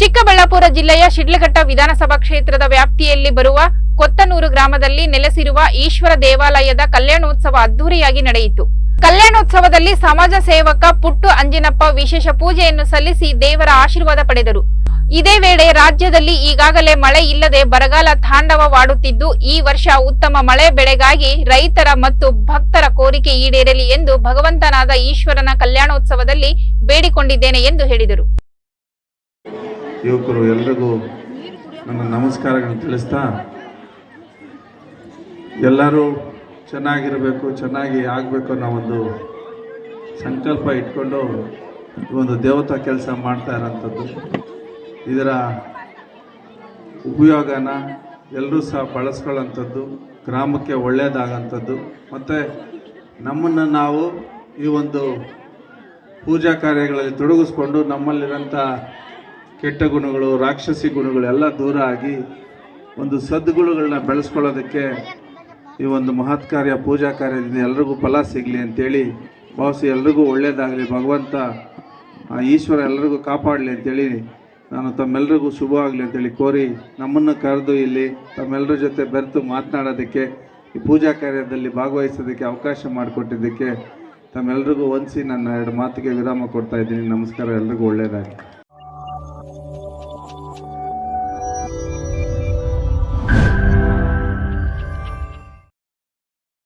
ಚಿಕ್ಕಬಳ್ಳಾಪುರ ಜಿಲ್ಲೆಯ ಶಿಡ್ಲಘಟ್ಟ ವಿಧಾನಸಭಾ ಕ್ಷೇತ್ರದ ವ್ಯಾಪ್ತಿಯಲ್ಲಿ ಬರುವ ಕೊತ್ತನೂರು ಗ್ರಾಮದಲ್ಲಿ ನೆಲೆಸಿರುವ ಈಶ್ವರ ದೇವಾಲಯದ ಕಲ್ಯಾಣೋತ್ಸವ ಅದ್ದೂರಿಯಾಗಿ ನಡೆಯಿತು. ಕಲ್ಯಾಣೋತ್ಸವದಲ್ಲಿ ಸಮಾಜ ಸೇವಕ ಪುಟ್ಟು ಅಂಜಿನಪ್ಪ ವಿಶೇಷ ಪೂಜೆಯನ್ನು ಸಲ್ಲಿಸಿ ದೇವರ ಆಶೀರ್ವಾದ ಪಡೆದರು. ಇದೇ ವೇಳೆ ರಾಜ್ಯದಲ್ಲಿ ಈಗಾಗಲೇ ಮಳೆ ಇಲ್ಲದೆ ಬರಗಾಲ ತಾಂಡವವಾಡುತ್ತಿದ್ದು, ಈ ವರ್ಷ ಉತ್ತಮ ಮಳೆ ಬೆಳೆಗಾಗಿ ರೈತರ ಮತ್ತು ಭಕ್ತರ ಕೋರಿಕೆ ಈಡೇರಲಿ ಎಂದು ಭಗವಂತನಾದ ಈಶ್ವರನ ಕಲ್ಯಾಣೋತ್ಸವದಲ್ಲಿ ಬೇಡಿಕೊಂಡಿದ್ದೇನೆ ಎಂದು ಹೇಳಿದರು. ಯುವಕರು ಎಲ್ರಿಗೂ ನನ್ನ ನಮಸ್ಕಾರಗಳನ್ನು ತಿಳಿಸ್ತಾ, ಎಲ್ಲರೂ ಚೆನ್ನಾಗಿರಬೇಕು, ಚೆನ್ನಾಗಿ ಆಗಬೇಕು ಅನ್ನೋ ಒಂದು ಸಂಕಲ್ಪ ಇಟ್ಕೊಂಡು ಒಂದು ದೇವತಾ ಕೆಲಸ ಮಾಡ್ತಾ ಇರೋಂಥದ್ದು. ಇದರ ಉಪಯೋಗನ ಎಲ್ಲರೂ ಸಹ ಬಳಸ್ಕೊಳ್ಳೋಂಥದ್ದು, ಗ್ರಾಮಕ್ಕೆ ಒಳ್ಳೆಯದಾಗಂಥದ್ದು ಮತ್ತು ನಮ್ಮನ್ನು ನಾವು ಈ ಒಂದು ಪೂಜಾ ಕಾರ್ಯಗಳಲ್ಲಿ ತೊಡಗಿಸ್ಕೊಂಡು ನಮ್ಮಲ್ಲಿರೋಂಥ ಕೆಟ್ಟ ಗುಣಗಳು, ರಾಕ್ಷಸಿ ಗುಣಗಳು ಎಲ್ಲ ದೂರ ಆಗಿ ಒಂದು ಸದ್ಗುಣಗಳನ್ನ ಬೆಳೆಸ್ಕೊಳ್ಳೋದಕ್ಕೆ ಈ ಒಂದು ಮಹತ್ ಕಾರ್ಯ, ಪೂಜಾ ಕಾರ್ಯದಿಂದ ಎಲ್ರಿಗೂ ಫಲ ಸಿಗಲಿ ಅಂತೇಳಿ ಭಾವಿಸಿ ಎಲ್ರಿಗೂ ಒಳ್ಳೆಯದಾಗಲಿ ಭಗವಂತ ಈಶ್ವರ ಎಲ್ರಿಗೂ ಕಾಪಾಡಲಿ ಅಂತೇಳಿ ನಾನು ತಮ್ಮೆಲ್ಲರಿಗೂ ಆಗಲಿ ಅಂತೇಳಿ ಕೋರಿ ನಮ್ಮನ್ನು ಕರೆದು ಇಲ್ಲಿ ತಮ್ಮೆಲ್ಲರ ಜೊತೆ ಬೆರೆತು ಮಾತನಾಡೋದಕ್ಕೆ, ಈ ಪೂಜಾ ಕಾರ್ಯದಲ್ಲಿ ಭಾಗವಹಿಸೋದಕ್ಕೆ ಅವಕಾಶ ಮಾಡಿಕೊಟ್ಟಿದ್ದಕ್ಕೆ ತಮ್ಮೆಲ್ಲರಿಗೂ ವಂದಿಸಿ ನನ್ನ ಎರಡು ಮಾತಿಗೆ ವಿರಾಮ ಕೊಡ್ತಾ ಇದ್ದೀನಿ. ನಮಸ್ಕಾರ, ಎಲ್ರಿಗೂ ಒಳ್ಳೆಯದಾಗಲಿ